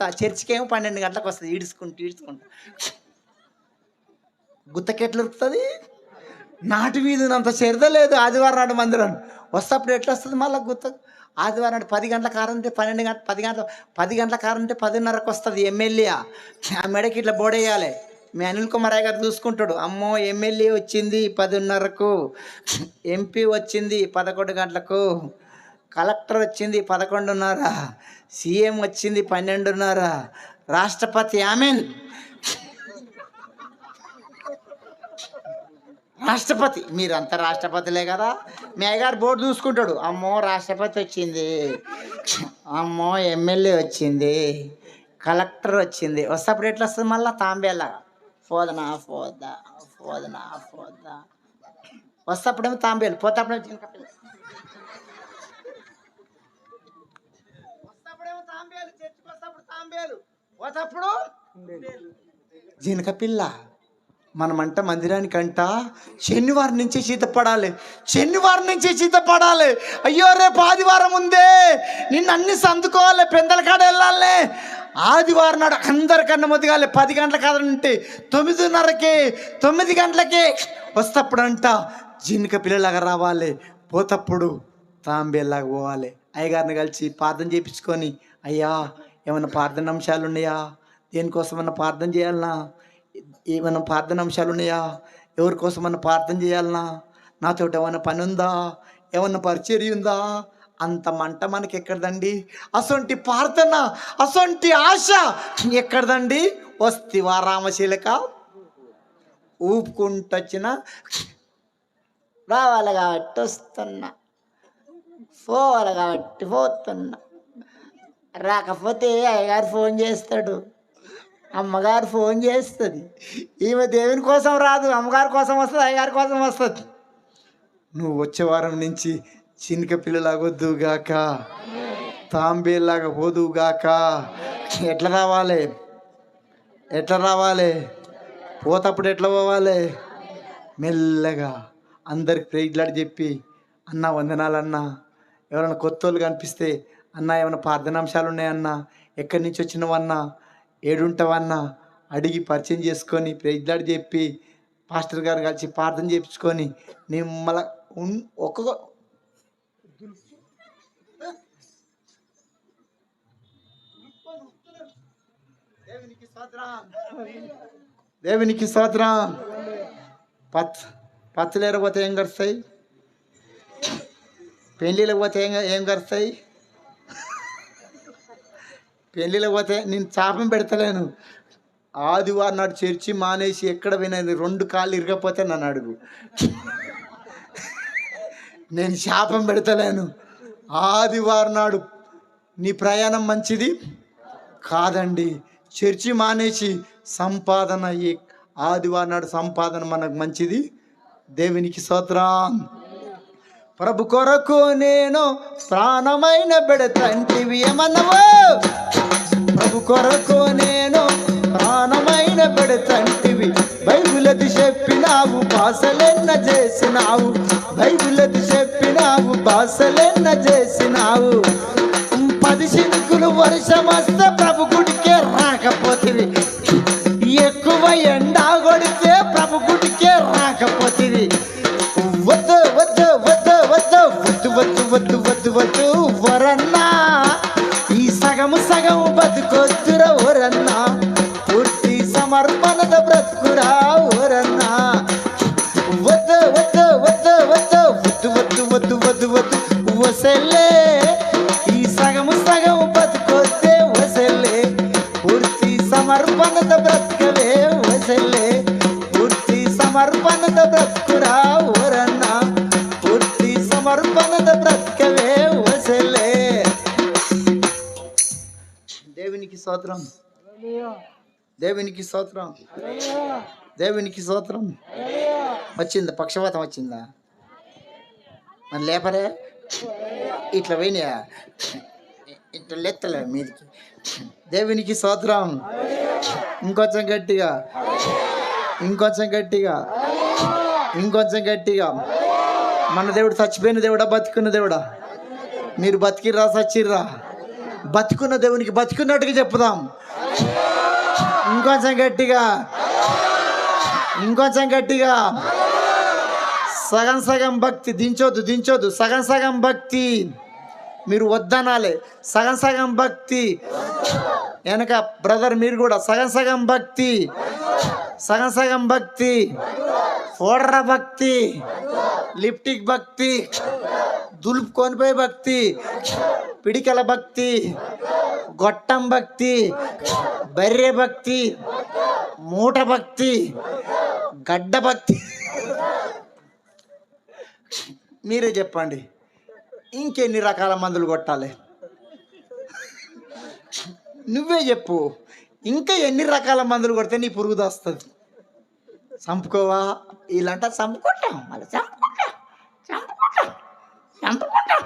చర్చికి చర్చికేమో పన్నెండు గంటలకు వస్తుంది ఈడ్చుకుంటూ ఈడ్చుకుంటా. గుత్తకెట్లు ఉరుకుతుంది నాటు వీధి అంత చెరద లేదు ఆదివారం నాడు మందిరం. వస్తప్పుడు ఎట్లా వస్తుంది మళ్ళీ గుత్త? ఆదివారం నాడు పది గంటల కారంటే ఉంటే పన్నెండు గంటల పది గంటల పది గంటల కారంటే ఉంటే పదిన్నరకు వస్తుంది ఎమ్మెల్యే. ఆ మెడకి ఇట్లా బోడేయాలి. మీ అనిల్ కుమార్ గారు చూసుకుంటాడు. అమ్మో ఎమ్మెల్యే వచ్చింది పదిన్నరకు. ఎంపీ వచ్చింది పదకొండు గంటలకు. కలెక్టర్ వచ్చింది పదకొండున్నర సీఎం వచ్చింది పన్నెండున్నర రాష్ట్రపతి ఆమెన్. రాష్ట్రపతి మీరంతా రాష్ట్రపతిలే కదా. మీ అయ్యగారు బోర్డు చూసుకుంటాడు. అమ్మో రాష్ట్రపతి వచ్చింది. అమ్మో ఎమ్మెల్యే వచ్చింది. కలెక్టర్ వచ్చింది. వస్తప్పుడు ఎట్లా వస్తుంది మళ్ళీ తాంబేలా ఫోదనా ఫోదా ఫోదనా ఫోదా వస్తప్పుడేమో తాంబేలు. పోతప్పుడేమో జింకపిల్ల వస్తప్పుడేమో తాంబేలు చర్చికి వస్తప్పుడు తాంబేలు తప్పుడు జీనక పిల్ల మనమంట మందిరానికంట శనివారం నుంచి పడాలి శనివారం నుంచి పడాలి అయ్యో రేపు ఆదివారం ఉందే. నిన్ను అన్ని సందుకోవాలి పెందల కాడ వెళ్ళాలి. ఆదివారం నాడు అందరికన్నా మొదగాలి పది గంటల కాదంటే తొమ్మిదిన్నరకి తొమ్మిది గంటలకి వస్తప్పుడంట జీనిక పిల్లలాగా రావాలి. పోతప్పుడు తాంబేలాగా పోవాలి. అయ్యగారిని కలిసి ప్రార్థన చేయించుకొని అయ్యా ఏమైనా ప్రార్థన అంశాలు ఉన్నాయా దేనికోసమన్నా ప్రార్థన చేయాలనా? ఏమైనా ప్రార్థన అంశాలు ఉన్నాయా ఎవరి కోసమన్నా ప్రార్థన చేయాలనా నాతో ఏమైనా పని ఉందా ఏమన్నా పరిచర్య ఉందా అంత మంట మనకి ఎక్కడదండి అసొంటి ప్రార్థన అసొంటి ఆశ ఎక్కడదండి? వస్తివా రామశీలక? ఊపుకుంటొచ్చిన రావాలి కాబట్టి వస్తున్నా. పోవాలి కాబట్టి పోతున్నా. రాకపోతే అయ్యగారు ఫోన్ చేస్తాడు. అమ్మగారు ఫోన్ చేస్తుంది. ఈమె దేవుని కోసం రాదు అమ్మగారి కోసం వస్తుంది అయ్యగారి కోసం వస్తుంది. నువ్వు వచ్చే వారం నుంచి చినిక పిల్లలాగొద్దుగాక తాంబేలాగా పోదుగాక ఎట్లా రావాలి? ఎట్లా రావాలి? పోతప్పుడు ఎట్లా పోవాలి? మెల్లగా అందరికి ప్రేజ్లాడి చెప్పి అన్న వందనాలన్నా ఎవరైనా కొత్త వాళ్ళు కనిపిస్తే అన్న ఏమైనా ప్రార్థనాంశాలు ఉన్నాయన్నా ఎక్కడి నుంచి వచ్చినవన్నా? ఏడుంటావన్నా? అడిగి పరిచయం చేసుకొని ప్రేజ్లాడి చెప్పి పాస్టర్ గారు కలిసి ప్రార్థన చేయించుకొని నిమ్మల ఉన్ ఒక్కొక్క దేవునికి స్తోత్రం. దేవునికి స్తోత్రం. పత్ పచ్చలేరు పోతే ఏం గడుస్తాయి పెళ్ళిళ్ళకి పోతే ఏం ఏం గడుస్తాయి పెళ్ళిళ్ళకి పోతే నేను చాపం పెడతలేను. ఆదివారం నాడు చర్చి మానేసి ఎక్కడ వినేది రెండు కాళ్ళు ఇరగపోతే నన్ను అడుగు. నేను శాపం పెడతలేను. ఆదివారం నాడు నీ ప్రయాణం మంచిది? కాదండి. చర్చి మానేసి సంపాదన ఆదివారం నాడు సంపాదన మనకు మంచిది? దేవునికి స్తోత్రం. ప్రభు కొరకు నేను ప్రాణమైన పెడతంటివి ఏమన్నవో? ప్రభు కొరకు నేను ప్రాణమైన పెడతంటివి బైబిలది చెప్పినావు బాసలెన్న చేసినావు బైబిలది చెప్పినావు బాసలెన్న చేసినావు పది చినుకులు వర్షం వస్తే ప్రభు గుడికే రాకపోతుంది ఎక్కువ ఎండ కొడితే ప్రభు గుడికే రాకపోతుంది వద్దు వద్దు వద్దు వద్దు వద్దు వద్దు వద్దు వద్దు వద్దు వరన్నా సగము సగము బతుకొద్దురా ఓరన్నా. పూర్తి సమర్పణద బ్రతుకురా ఓరన్నా. వద్దు వద్దు వద్దు వద్దు వద్దు వద్దు వద్దు వద్దు వద్దు వసెల్లే. ఈ సగము సగము బతుకొద్దే వసెల్లే. పూర్తి సమర్పణద బ్రతుకవే వసెల్లే. పూర్తి సమర్పణద బ్రతుకురా దేవునికి స్తోత్రం. దేవునికి స్తోత్రం. దేవునికి స్తోత్రం. వచ్చిందా? పక్షపాతం వచ్చిందా? మరి లేపరే. ఇట్లా పోయినాయా? ఇట్లా లెత్తలే మీదికి. దేవునికి స్తోత్రం. ఇంకొంచెం గట్టిగా. ఇంకొంచెం గట్టిగా. ఇంకొంచెం గట్టిగా. మన దేవుడు చచ్చిపోయిన దేవుడా? బతికున్న దేవుడా? మీరు బతికిర్రా సచ్చిర్రా బతికున్న దేవునికి బతికున్నట్టుగా చెప్పుదాం. ఇంకొంచెం గట్టిగా. ఇంకొంచెం గట్టిగా. సగం సగం భక్తి దించొద్దు దించొద్దు. సగం సగం భక్తి. మీరు వద్దనాలే. సగం సగం భక్తి. వెనక బ్రదర్ మీరు కూడా సగం సగం భక్తి. సగం సగం భక్తి. ఫోడ్ర భక్తి లిప్టిక్ భక్తి దులుపుకొనిపోయే భక్తి పిడికల భక్తి గొట్టం భక్తి బర్రె భక్తి మూట భక్తి గడ్డ భక్తి. మీరే చెప్పండి ఇంకెన్ని రకాల మందులు కొట్టాలి? నువ్వే చెప్పు ఇంకా ఎన్ని రకాల మందులు కొడితే నీ పురుగు దొస్తుంది? చంపుకోవా? వీళ్ళంతా చంపుకుంటాం. మళ్ళీ చంపుకుంటాం. చంపుకుంటాం. చంపుకుంటాం.